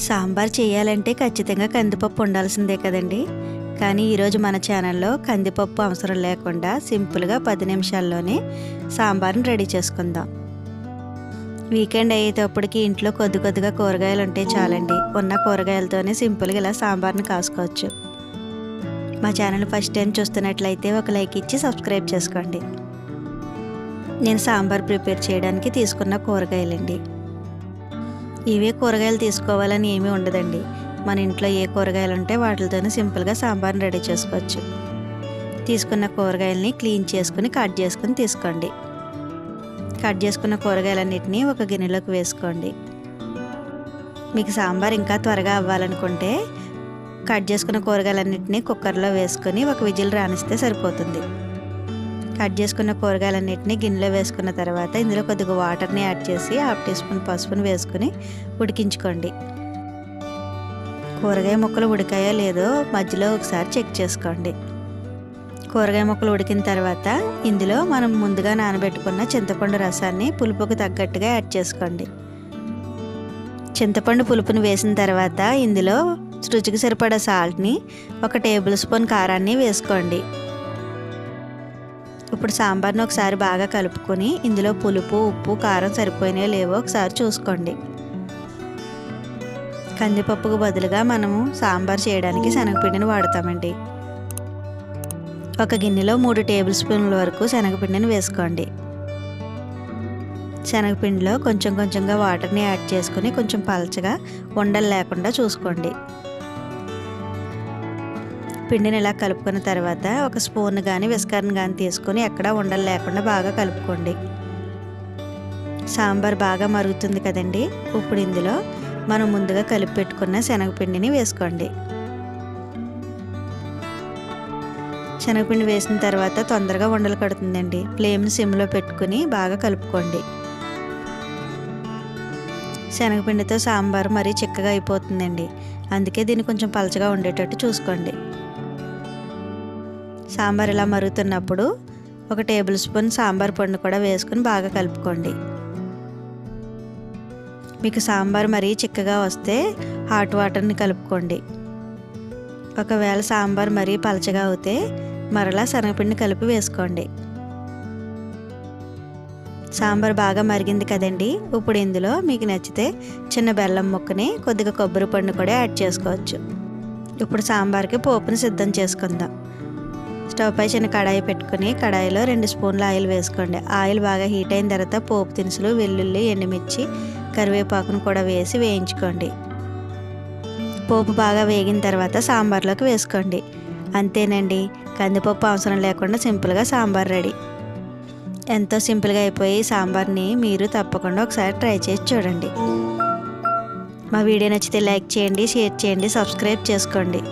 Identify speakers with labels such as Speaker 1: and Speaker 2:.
Speaker 1: సాంబార్ చేయాలంటే ఖచ్చితంగా కందిపప్పు ఉండాల్సిందే కదండి. కానీ ఈరోజు మన ఛానల్లో కందిపప్పు అవసరం లేకుండా సింపుల్గా పది నిమిషాల్లోనే సాంబార్ని రెడీ చేసుకుందాం. వీకెండ్ అయ్యేటప్పటికి ఇంట్లో కొద్ది కొద్దిగా కూరగాయలు ఉంటే చాలండి. ఉన్న కూరగాయలతోనే సింపుల్గా ఇలా సాంబార్ని కాసుకోవచ్చు. మా ఛానల్ ఫస్ట్ టైం చూస్తున్నట్లయితే ఒక లైక్ ఇచ్చి సబ్స్క్రైబ్ చేసుకోండి. నేను సాంబార్ ప్రిపేర్ చేయడానికి తీసుకున్న కూరగాయలండి. ఇవే కూరగాయలు తీసుకోవాలని ఏమీ ఉండదండి. మన ఇంట్లో ఏ కూరగాయలు ఉంటే వాటితోనే సింపుల్గా సాంబార్ని రెడీ చేసుకోవచ్చు. తీసుకున్న కూరగాయలని క్లీన్ చేసుకుని కట్ చేసుకుని తీసుకోండి. కట్ చేసుకున్న కూరగాయలన్నిటినీ ఒక గిన్నెలోకి వేసుకోండి. మీకు సాంబార్ ఇంకా త్వరగా అవ్వాలనుకుంటే కట్ చేసుకున్న కూరగాయలన్నింటినీ కుక్కర్లో వేసుకొని ఒక విజిల్ రానిస్తే సరిపోతుంది. కట్ చేసుకున్న కూరగాయలన్నింటినీ గిన్నెలో వేసుకున్న తర్వాత ఇందులో కొద్దిగా వాటర్ని యాడ్ చేసి హాఫ్ టీ స్పూన్ పసుపుని వేసుకుని ఉడికించుకోండి. కూరగాయ ముక్కలు ఉడికాయో లేదో మధ్యలో ఒకసారి చెక్ చేసుకోండి. కూరగాయ ముక్కలు ఉడికిన తర్వాత ఇందులో మనం ముందుగా నానబెట్టుకున్న చింతపండు రసాన్ని పులుపుకు తగ్గట్టుగా యాడ్ చేసుకోండి. చింతపండు పులుపుని వేసిన తర్వాత ఇందులో రుచికి సరిపడా సాల్ట్ని ఒక టేబుల్ స్పూన్ కారాన్ని వేసుకోండి. ఇప్పుడు సాంబార్ని ఒకసారి బాగా కలుపుకొని ఇందులో పులుపు ఉప్పు కారం సరిపోయినాయో లేవో ఒకసారి చూసుకోండి. కందిపప్పుకు బదులుగా మనము సాంబార్ చేయడానికి శనగపిండిని వాడతామండి. ఒక గిన్నెలో మూడు టేబుల్ స్పూన్ల వరకు శనగపిండిని వేసుకోండి. శనగపిండిలో కొంచెం కొంచెంగా వాటర్ని యాడ్ చేసుకుని కొంచెం పలచగా ఉండలు లేకుండా చూసుకోండి. పిండిని ఇలా కలుపుకున్న తర్వాత ఒక స్పూన్ కానీ విస్కర్ని కానీ తీసుకొని ఎక్కడా ఉండలు లేకుండా బాగా కలుపుకోండి. సాంబార్ బాగా మరుగుతుంది కదండి. ఇప్పుడు ఇందులో మనం ముందుగా కలిపి పెట్టుకున్న శనగపిండిని వేసుకోండి. శనగపిండి వేసిన తర్వాత తొందరగా ఉండలు కడుతుందండి. ఫ్లేమ్ని సిమ్లో పెట్టుకుని బాగా కలుపుకోండి. శనగపిండితో సాంబార్ మరీ చిక్కగా అయిపోతుందండి. అందుకే దీన్ని కొంచెం పలచగా ఉండేటట్టు చూసుకోండి. సాంబార్ ఇలా మరుగుతున్నప్పుడు ఒక టేబుల్ స్పూన్ సాంబార్ పండు కూడా వేసుకుని బాగా కలుపుకోండి. మీకు సాంబార్ మరీ చిక్కగా వస్తే హాట్ వాటర్ని కలుపుకోండి. ఒకవేళ సాంబార్ మరీ పలచగా అవుతే మరలా శనగపిండి కలిపి వేసుకోండి. సాంబార్ బాగా మరిగింది కదండి ఇప్పుడు ఇందులో మీకు నచ్చితే చిన్న బెల్లం ముక్కని కొద్దిగా కొబ్బరి పండు కూడా యాడ్ చేసుకోవచ్చు. ఇప్పుడు సాంబార్కి పోపుని సిద్ధం చేసుకుందాం. స్టవ్ పై చిన్న కడాయి పెట్టుకుని కడాయిలో రెండు స్పూన్ల ఆయిల్ వేసుకోండి. ఆయిల్ బాగా హీట్ అయిన తర్వాత పోపు దినుసులు వెల్లుల్లి ఎండుమిర్చి కరివేపాకును కూడా వేసి వేయించుకోండి. పోపు బాగా వేగిన తర్వాత సాంబార్లోకి వేసుకోండి. అంతేనండి. కందిపప్పు అవసరం లేకుండా సింపుల్గా సాంబార్ రెడీ. ఎంతో సింపుల్గా అయిపోయి సాంబార్ని మీరు తప్పకుండా ఒకసారి ట్రై చేసి చూడండి. మా వీడియో నచ్చితే లైక్ చేయండి షేర్ చేయండి సబ్స్క్రైబ్ చేసుకోండి.